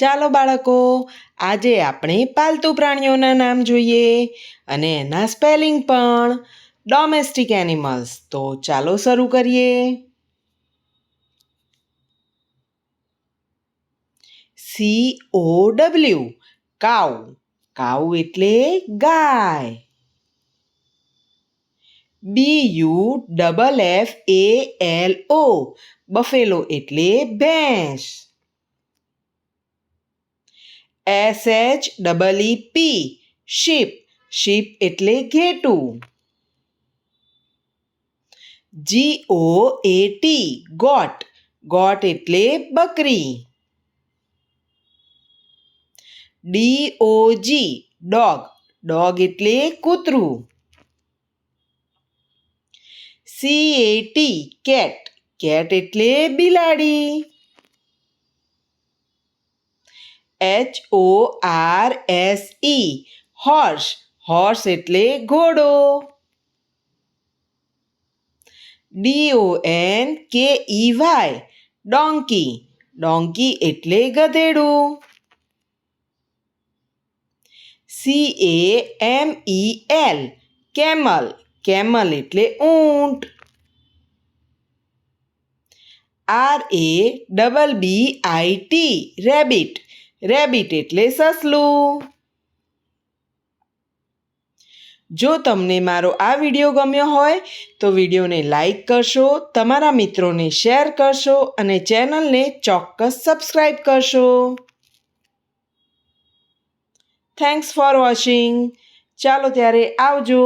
ચાલો બાળકો, આજે આપણે પાલતુ પ્રાણીઓના નામ જોઈએ અને એના સ્પેલિંગ પણ. ડોમેસ્ટિક એનિમલ્સ તો ચાલો શરૂ કરીએ. C O W cow. Cow એટલે ગાય. B U double F A L O buffalo એટલે ભેંસ. S H double E P sheep sheep એટલે ઘેટું. G O A T goat goat એટલે બકરી. D O G dog dog એટલે કૂતરું. C A T cat cat એટલે બિલાડી. H O R S E horse horse એટલે ઘોડો. ડી ઓ એન કે ઈ વાય ડોંકી ડોંકી એટલે ગધેડું. C A M E L camel camel એટલે ઊંટ. R A double B I T rabbit rabbit એટલે સસલું. જો તમને મારો આ વીડિયો ગમ્યો હોય, તો વિડીયોને લાઈક કરશો, તમારા મિત્રોને શેર કરશો અને ચેનલને ચોક્કસ સબસ્ક્રાઈબ કરશો. થેન્ક્સ ફોર વોચિંગ ચાલો ત્યારે આવજો.